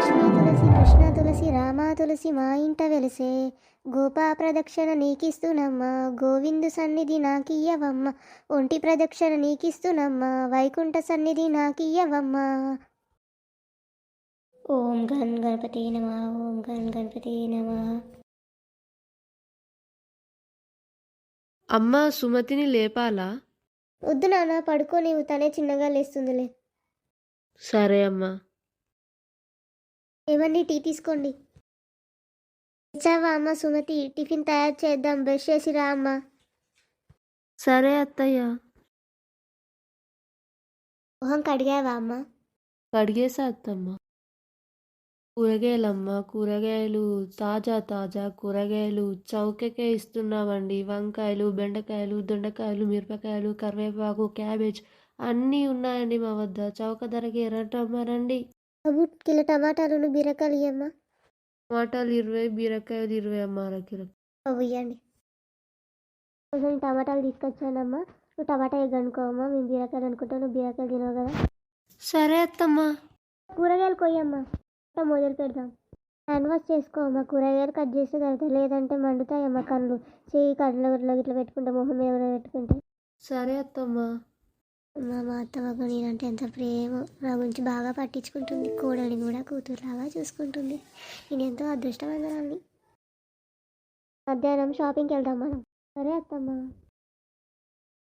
లక్ష్మీ తులసి కృష్ణ తులసి రామ తులసి మా ఇంట వెలిసే. గోపా ప్రదక్షిణ నీకిస్తునమ్మ గోవిందు సన్నిధి నాకియ్యవమ్మ. ఒంటి ప్రదక్షిణ నీకిస్తునమ్మ వైకుంఠ సన్నిధి నాకియ్యవమ్మ. ఓం గన్ గణపతి నమ ఓం గన్ గణపతి నమ. అమ్మ సుమతిని లేపాలా? వద్దు నాన్న పడుకొని తనే చిన్నగా లేస్తుందిలే. సరే అమ్మా. ఏమండి టీ తీసుకోండి. ఇచ్చావా అమ్మ సుమతి? టిఫిన్ తయారు చేద్దాం బ్రష్ చేసి రా అమ్మ? సరే అత్తయ్య. మొహం కడిగావా అమ్మ? కడిగేసా అత్తమ్మ. కూరగాయలమ్మ కూరగాయలు తాజా తాజా కూరగాయలు చౌకకే ఇస్తున్నామండి. వంకాయలు బెండకాయలు దొండకాయలు మిరపకాయలు కరివేపాకు క్యాబేజ్ అన్నీ ఉన్నాయండి మా వద్ద. చౌక ధరకి ఎర్రటమ్మారండి బాబు కిలో టమాటాలు బీరకాయలు ఇయ్యమ్మా. టమాటాలు ఇరవై బీరకాయలు ఇరవై అమ్మ అరకిలో బాబు ఇవ్వండి కొంచెం టమాటాలు తీసుకొచ్చానమ్మా నువ్వు టమాటా ఎగ్ అనుకోవమ్మా మేము బీరకాయలు అనుకుంటాం నువ్వు బీరకాయలు తినవు కదా. సరే అత్తమ్మ. కూరగాయలు కొయ్యమ్మా. మొదలు పెడదాం. హ్యాండ్ వాష్ చేసుకోమ్మా కూరగాయలు కట్ చేస్తే తర్వాత లేదంటే మండుతాయమ్మా కళ్ళు. చేయి కళ్ళు ఇట్లా పెట్టుకుంటే మొహం మీద పెట్టుకుంటే. సరే అత్తమ్మ. మా మా అత్తమ్మకు నేనంటే ఎంత ప్రేమ. నా గురించి బాగా పట్టించుకుంటుంది. కోడని కూడా కూతురులాగా చూసుకుంటుంది. నేను ఎంతో అదృష్టవంతరాన్ని మధ్యాహ్నం షాపింగ్కి వెళ్దాం మనం. సరే అత్తమ్మ.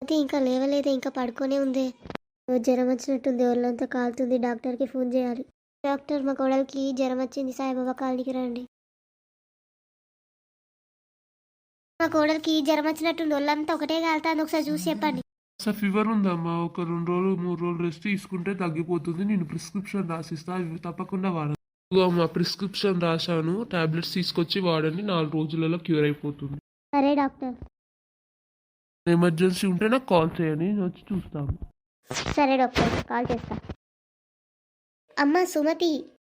అది ఇంకా లేవలేదే ఇంకా పడుకొనే ఉంది. జ్వరం వచ్చినట్టుంది ఒళ్ళంతా కాలుతుంది. డాక్టర్కి ఫోన్ చేయాలి. డాక్టర్ మా కోడలికి జ్వరం వచ్చింది. సాయిబాబా కాలనీకి రండి. మా కోడలికి జ్వరం వచ్చినట్టుంది. ఒళ్ళంతా ఒకటే కాలుతుంది. ఒకసారి చూసి చెప్పండి. సార్ ఫీవర్ ఉందమ్మా ఒక రెండు రోజులు మూడు రోజులు రెస్ట్ తీసుకుంటే తగ్గిపోతుంది నేను ప్రిస్క్రిప్షన్ రాసిస్తా అవి తప్పకుండా వాడండి ఇదిగో అమ్మా ప్రిస్క్రిప్షన్ రాశాను టాబ్లెట్స్ తీసుకొచ్చి వాడండి నాలుగు రోజులలో క్యూర్ అయిపోతుంది సరే డాక్టర్. ఎమర్జెన్సీ ఉంటే నాకు కాల్ చేయండి నేను వచ్చి చూస్తాను. సరే డాక్టర్. కాల్ చేస్తా. అమ్మ సుమతి.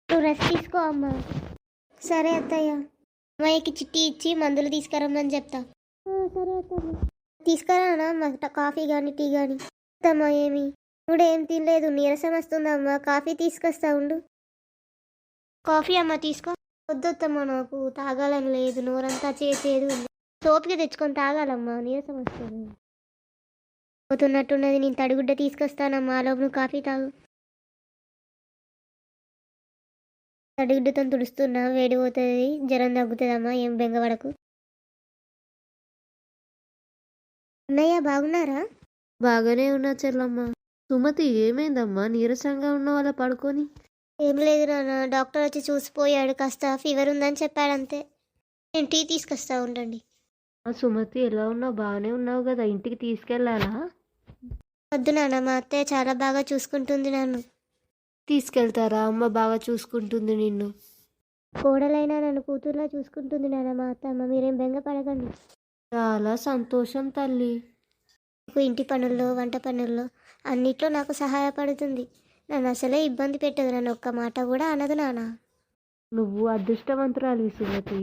నువ్వు రెస్ట్ తీసుకో అమ్మ. సరే అత్తయ్య. అమ్మాయికి చిట్టి ఇచ్చి మందులు తీసుకురమ్మని చెప్తా. సరే అత్తమ్మ తీసుకురానా? మాకు కాఫీ కానీ టీ కానీ అత్తమ్మ ఏమి? ఇప్పుడు ఏం తినలేదు నీరసం వస్తుందమ్మా కాఫీ తీసుకొస్తా ఉండు. కాఫీ అమ్మ తీసుకో. వద్దొద్దమ్మా నాకు తాగాలని లేదు. నోరంతా చేసేది ఉంది. సోపుకి తెచ్చుకొని తాగాలమ్మా. నీరసం వస్తుంది. పోతున్నట్టున్నది నేను తడిగుడ్డ తీసుకొస్తానమ్మా. లోపు నువ్వు కాఫీ తాగు. తడిగుడ్డతో తుడుస్తున్నా వేడి పోతుంది జ్వరం తగ్గుతుందమ్మా. ఏం బెంగపడకు అన్నయ్య బాగున్నారా? బాగానే ఉన్నా చెల్లమ్మ. సుమతి ఏమైందమ్మా? నీరసంగా ఉన్న వాళ్ళ పడుకొని? ఏం లేదు నాన్న డాక్టర్ వచ్చి చూసిపోయాడు. కాస్త ఫీవర్ ఉందని చెప్పాడు అంతే నేను టీ తీసుకొస్తా ఉండండి. సుమతి ఎలా ఉన్నావు? బాగానే ఉన్నావు కదా. ఇంటికి తీసుకెళ్ళాలా వద్దు నాన్న మా అత్తయ్య చాలా బాగా చూసుకుంటుంది నన్ను. తీసుకెళ్తారా? అమ్మ బాగా చూసుకుంటుంది నిన్ను. కోడలైనా నన్ను కూతుర్లా చూసుకుంటుంది నాన్న మా అత్తమ్మ. మీరేం బెంగపడకండి. చాలా సంతోషం తల్లి. నాకు ఇంటి పనుల్లో వంట పనుల్లో అన్నిట్లో నాకు సహాయపడుతుంది. నన్ను అసలే ఇబ్బంది పెట్టదు. నన్ను ఒక్క మాట కూడా అనదు నాన్న నువ్వు అదృష్టవంతురాలి సుమతి.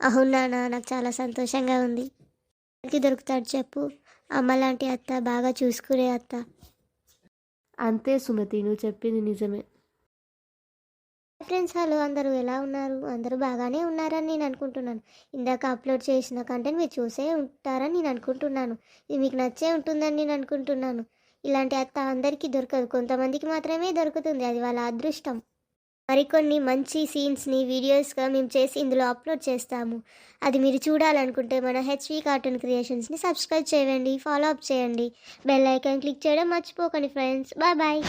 అవును నాన్న నాకు చాలా సంతోషంగా ఉంది. ఎవరికి దొరుకుతాడు చెప్పు. అమ్మ లాంటి అత్త బాగా చూసుకునే అత్త. అంతే సుమతి నువ్వు చెప్పింది నిజమే. ఫ్రెండ్స్ హలో అందరూ ఎలా ఉన్నారు? అందరూ బాగానే ఉన్నారని నేను అనుకుంటున్నాను. ఇందాక అప్లోడ్ చేసిన కంటెంట్ మీరు చూసే ఉంటారని నేను అనుకుంటున్నాను. ఇది మీకు నచ్చే ఉంటుందని నేను అనుకుంటున్నాను. ఇలాంటి అత్త అందరికీ దొరకదు. కొంతమందికి మాత్రమే దొరుకుతుంది. అది వాళ్ళ అదృష్టం. మరికొన్ని మంచి సీన్స్ని వీడియోస్గా మేము చేసి ఇందులో అప్లోడ్ చేస్తాము. అది మీరు చూడాలనుకుంటే మన హెచ్వి కార్టూన్ క్రియేషన్స్ని సబ్స్క్రైబ్ చేయండి. ఫాలో అప్ చేయండి. బెల్ ఐకాన్ క్లిక్ చేయడం మర్చిపోకండి ఫ్రెండ్స్ బాయ్ బాయ్